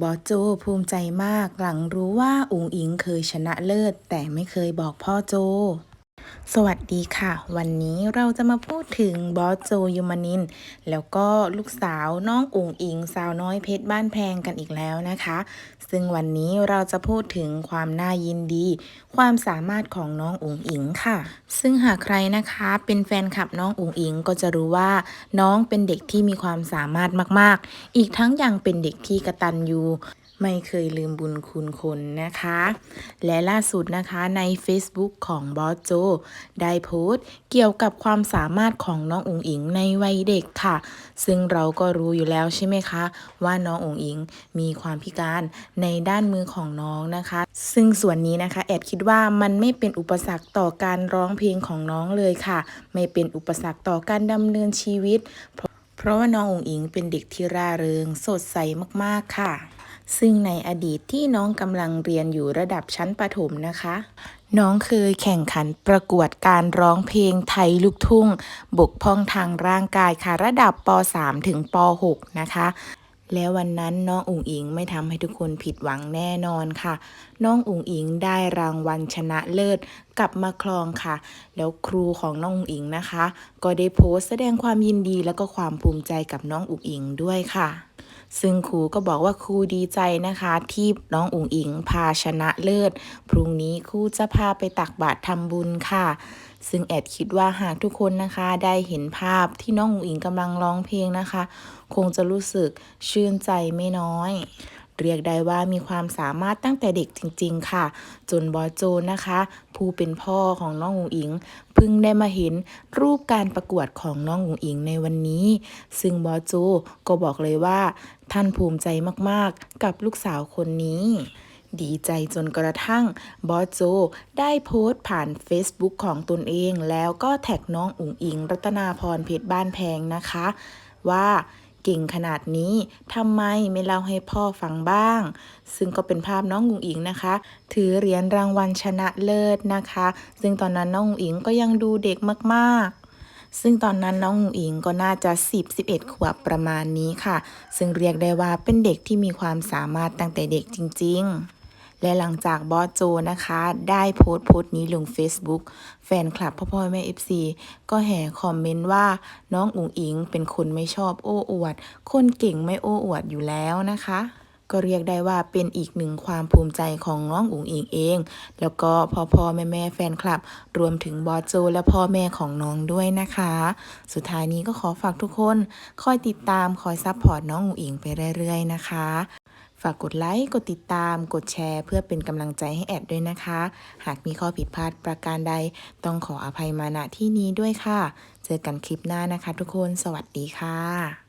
บอโจภูมิใจมากหลังรู้ว่าอุ๋งอิงเคยชนะเลิศ แต่ไม่เคยบอกพ่อโจ สวัสดีค่ะ วันนี้เราจะมาพูดถึงบอสโจยูมานิน แล้วก็ลูกสาวน้องอุ๋งอิง สาวน้อยเพชรบ้านแพงกันอีกแล้วนะคะ ซึ่งวันนี้เราจะพูดถึงความน่ายินดี ความสามารถของน้องอุ๋งอิงค่ะ ซึ่งหากใครนะคะเป็นแฟนคลับน้องอุ๋งอิงก็จะรู้ว่าน้องเป็นเด็กที่มีความสามารถมาก ๆ อีกทั้งยังเป็นเด็กที่กระตันยู ไม่เคยลืมบุญคุณคนนะคะ และล่าสุดนะคะใน Facebook ของบอสโจ ได้โพสต์เกี่ยวกับความสามารถของน้องอุ๋งอิงในวัยเด็กค่ะ ซึ่งเราก็รู้อยู่แล้วใช่ไหมคะ ว่าน้องอุ๋งอิงมีความพิการในด้านมือของน้องนะคะ ซึ่งส่วนนี้นะคะแอดคิดว่ามันไม่เป็นอุปสรรคต่อการร้องเพลงของน้องเลยค่ะ ไม่เป็นอุปสรรคต่อการดำเนินชีวิต เพราะว่าน้องอุ๋งอิงเป็นเด็กที่ร่าเริงสดใสมากๆค่ะ ซึ่งในอดีตที่น้องกำลังเรียนอยู่ระดับชั้นประถมนะคะ น้องเคยแข่งขันประกวดการร้องเพลงไทยลูกทุ่ง บกพร่องทางร่างกายค่ะระดับป .3 ถึงป .6 นะคะแล้ววันนั้นน้องอุ๋งอิงไม่ทำให้ทุกคนผิดหวังแน่นอนค่ะ น้องอุ๋งอิงได้รางวัลชนะเลิศกลับมาครองค่ะ แล้วครูของน้องอุ๋งอิงนะคะ ก็ได้โพสต์แสดงความยินดีแล้วก็ความภูมิใจกับน้องอุ๋งอิงด้วยค่ะ ซึ่งครูก็บอกว่าครูดีใจนะคะที่น้องอุ๋งอิงพาชนะเลิศ พรุ่งนี้ครูจะพาไปตักบาตรทำบุญค่ะ ซึ่งแอดคิดว่าหากทุกคนนะคะได้เห็นภาพที่น้องอุ๋งอิงกำลังร้องเพลงนะคะ คงจะรู้สึกชื่นใจไม่น้อย เรียกได้ว่ามีความสามารถตั้งแต่เด็กจริง ๆ ค่ะ จนบอโจนะคะ ผู้เป็นพ่อของน้องอุ๋งอิงเพิ่งได้มาเห็นรูปการประกวดของน้องอุ๋งอิงในวันนี้ ซึ่งบอโจก็บอกเลยว่า ท่านภูมิใจมากๆ กับลูกสาวคนนี้ดีใจจนกระทั่งบอสโจได้โพสต์ผ่าน Facebook ของตนเอง แล้วก็แท็กน้องอุ๋งอิง รัตนาพรเพชรบ้านแพงนะคะ ว่า เก่งขนาดนี้ทำไมไม่เล่าให้พ่อฟังบ้าง ซึ่งก็เป็นภาพน้องอุ๋งอิงนะคะ ถือเหรียญรางวัลชนะเลิศนะคะ ซึ่งตอนนั้นน้องอุ๋งอิงก็ยังดูเด็กมากๆซึ่งตอนนั้นน้องอุ๋งอิงก็น่าจะ 10 11 ขวบประมาณนี้ค่ะ ซึ่งเรียกได้ว่าเป็นเด็กที่มีความสามารถตั้งแต่เด็กจริง ๆ และหลังจากบอสโจนะคะ ได้โพสต์โพสต์นี้ลง Facebook แฟนคลับพ่อพ่อแม่ FC ก็แห่คอมเมนต์ว่าน้องอุ๋งอิงเป็นคนไม่ชอบโอ้อวด คนเก่งไม่โอ้อวดอยู่แล้วนะคะก็เรียกได้ว่าเป็นอีกหนึ่งความภูมิใจของน้องอุ๋งอิงเอง แล้วก็พ่อพ่อแม่แม่แฟนคลับ รวมถึงบอสโจและพ่อแม่ของน้องด้วยนะคะ สุดท้ายนี้ก็ขอฝากทุกคน คอยติดตามคอยซัพพอร์ตน้องอุ๋งอิงไปเรื่อยๆนะคะ ฝากกดไลค์ กดติดตาม กดแชร์ เพื่อเป็นกำลังใจให้แอดด้วยนะคะ หากมีข้อผิดพลาดประการใด ต้องขออภัยมาณที่นี้ด้วยค่ะ เจอกันคลิปหน้านะคะทุกคน สวัสดีค่ะ